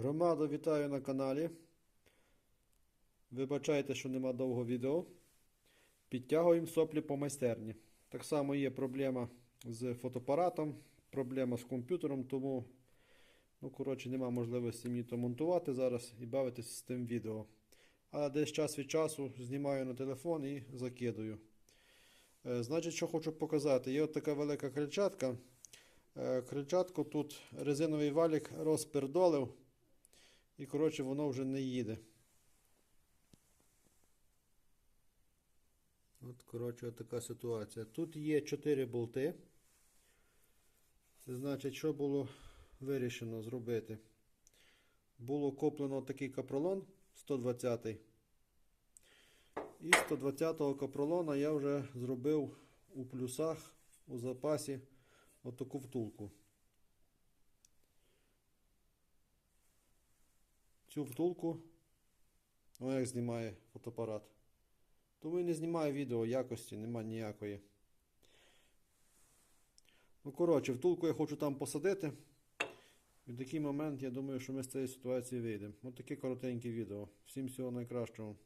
Громаду вітаю на каналі. Вибачайте, що нема довго відео. Підтягуємо соплі по майстерні. Так само є проблема з фотоапаратом, проблема з комп'ютером, тому, ну, коротше, нема можливості мені то монтувати зараз і бавитися з тим відео. Але десь час від часу знімаю на телефон і закидую. Е, Значить, що хочу показати. Є от така велика крильчатка. Е, Крильчатку тут резиновий валік розпердолив. І, коротше, воно вже не їде. От, коротше, от така ситуація. Тут є 4 болти. Це значить, що було вирішено зробити. Було куплено такий капролон 120. І 120-го капролона я вже зробив у плюсах у запасі отаку втулку. Цю втулку, ну як знімає фотоапарат. Тому і не знімаю відео, якості нема ніякої. Ну, коротше, втулку я хочу там посадити. І в такий момент я думаю, що ми з цієї ситуації вийдемо. Ось таке коротеньке відео. Всім всього найкращого.